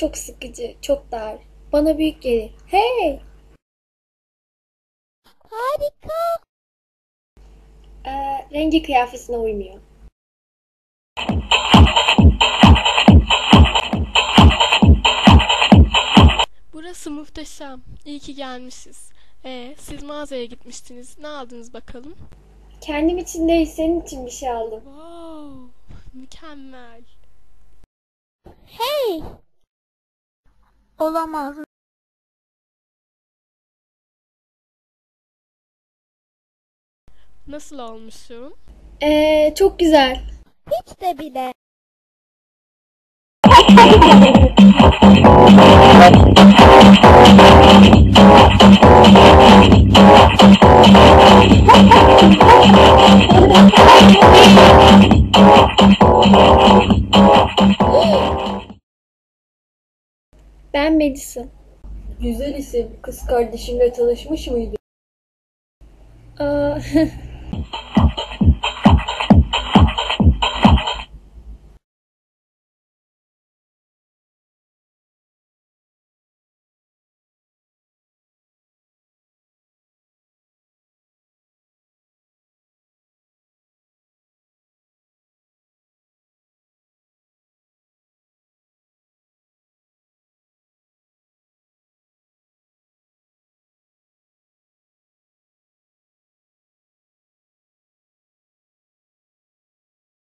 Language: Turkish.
Çok sıkıcı, çok dar. Bana büyük gelir. Hey! Harika. Ee, rengi kıyafetine uymuyor. Burası muhteşem. İyi ki gelmişiz. Ee, siz mağazaya gitmiştiniz. Ne aldınız bakalım? Kendim için değil, senin için bir şey aldım. Wow, mükemmel. Hey. Olamaz. Nasıl olmuşum? Ee, çok güzel. Hiç de bile. Ben Madison. Güzel isim. Kız kardeşimle tanışmış mıydın? Aa,